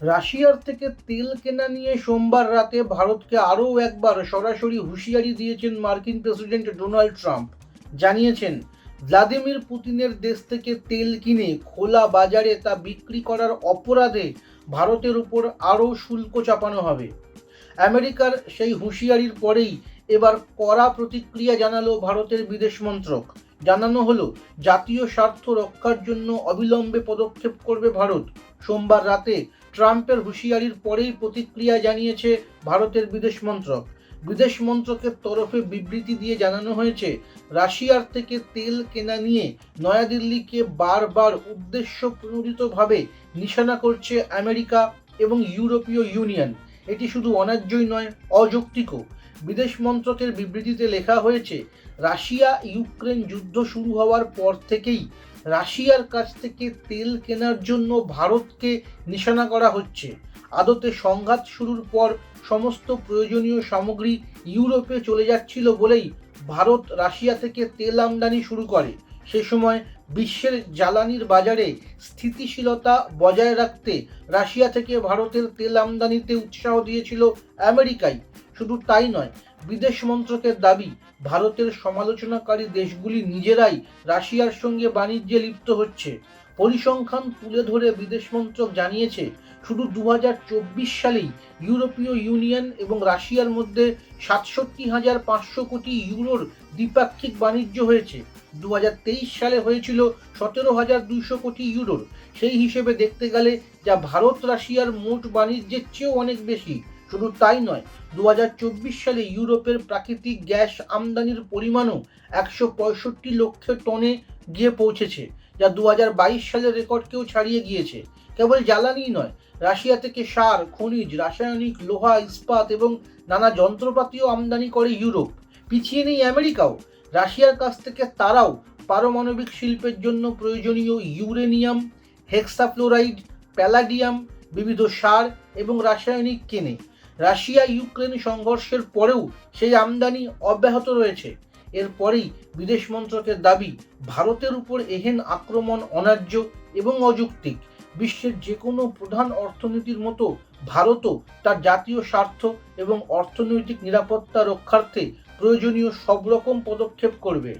রাশিয়ার থেকে তেল কেনা নিয়ে সোমবার রাতে ভারতকে আরও একবার সরাসরি হুঁশিয়ারি দিয়েছেন মার্কিন প্রেসিডেন্ট ডোনাল্ড ট্রাম্প। জানিয়েছেন, ভ্লাদিমির পুতিনের দেশ থেকে তেল কিনে খোলা বাজারে তা বিক্রি করার অপরাধে ভারতের উপর আরও শুল্ক চাপানো হবে। আমেরিকার সেই হুঁশিয়ারির পরেই এবার কড়া প্রতিক্রিয়া জানালো ভারতের বিদেশ মন্ত্রক। জানানো হলো, জাতীয় স্বার্থ রক্ষার জন্য অবিলম্বে পদক্ষেপ করবে ভারত। সোমবার রাতে ট্রাম্পের হুঁশিয়ারির পরেই প্রতিক্রিয়া জানিয়েছে ভারতের বিদেশ মন্ত্রক। বিদেশ মন্ত্রকের তরফে বিবৃতি দিয়ে জানানো হয়েছে, রাশিয়ার থেকে তেল কেনা নিয়ে নয়াদিল্লিকে বারবার উদ্দেশ্য প্রণোদিতভাবে নিশানা করছে আমেরিকা এবং ইউরোপীয় ইউনিয়ন। এটি শুধু অন্যায্যই নয়, অযৌক্তিকও। বিদেশ মন্ত্রকের বিবৃতিতে লেখা হয়েছে, রাশিয়া ইউক্রেন যুদ্ধ শুরু হওয়ার পর থেকেই রাশিয়ার কাছ থেকে তেল কেনার জন্য ভারতকে নিশানা করা হচ্ছে। আদতে সংঘাত শুরুর পর সমস্ত প্রয়োজনীয় সামগ্রী ইউরোপে চলে যাচ্ছিল বলেই ভারত রাশিয়া থেকে তেল আমদানি শুরু করে। সে সময় বিশ্বের জ্বালানির বাজারে স্থিতিশীলতা বজায় রাখতে রাশিয়া থেকে ভারতের তেল আমদানিতে উৎসাহ দিয়েছিল আমেরিকাই। শুধু তাই নয়, বিদেশ মন্ত্রকের দাবি, ভারতের সমালোচনাকারী দেশগুলি নিজেরাই রাশিয়ার সঙ্গে বাণিজ্যে লিপ্ত হচ্ছে। পরিসংখ্যান তুলে ধরে বিদেশ মন্ত্রক জানিয়েছে, শুধু দু হাজার চব্বিশ সালেই ইউরোপীয় ইউনিয়ন এবং রাশিয়ার মধ্যে সাতষট্টি হাজার পাঁচশো কোটি ইউরোর দ্বিপাক্ষিক বাণিজ্য হয়েছে। দু হাজার তেইশ সালে হয়েছিল সতেরো হাজার দুইশো কোটি ইউরোর। সেই হিসেবে দেখতে গেলে যা ভারত রাশিয়ার মোট বাণিজ্যের চেয়েও অনেক বেশি। শুধু তাই নয় দু সালে ইউরোপের প্রাকৃতিক গ্যাস আমদানির পরিমাণও একশো পঁয়ষট্টি লক্ষ টনে গিয়ে পৌঁছেছে, যা দু হাজার বাইশ সালের রেকর্ডকেও ছাড়িয়ে গিয়েছে। কেবল জ্বালানিই নয়, রাশিয়া থেকে সার, খনিজ, রাসায়নিক, লোহা, ইস্পাত এবং নানা যন্ত্রপাতিও আমদানি করে ইউরোপ। পিছিয়ে নেই আমেরিকাও, রাশিয়ার কাছ থেকে তারাও পারমাণবিক শিল্পের জন্য প্রয়োজনীয় ইউরেনিয়াম, হেক্সাফ্লোরাইড, প্যালাডিয়াম, বিবিধ সার এবং রাসায়নিক কেনে। রাশিয়া ইউক্রেন সংঘর্ষের পরেও সেই আমদানি অব্যাহত রয়েছে। এরপরেই বিদেশ মন্ত্রকের দাবি, ভারতের উপর এহেন আক্রমণ অন্যায্য এবং অযৌক্তিক। বিশ্বের যে কোনো প্রধান অর্থনীতির মতো ভারতও তার জাতীয় স্বার্থ এবং অর্থনৈতিক নিরাপত্তা রক্ষার্থে প্রয়োজনীয় সব রকম পদক্ষেপ করবে।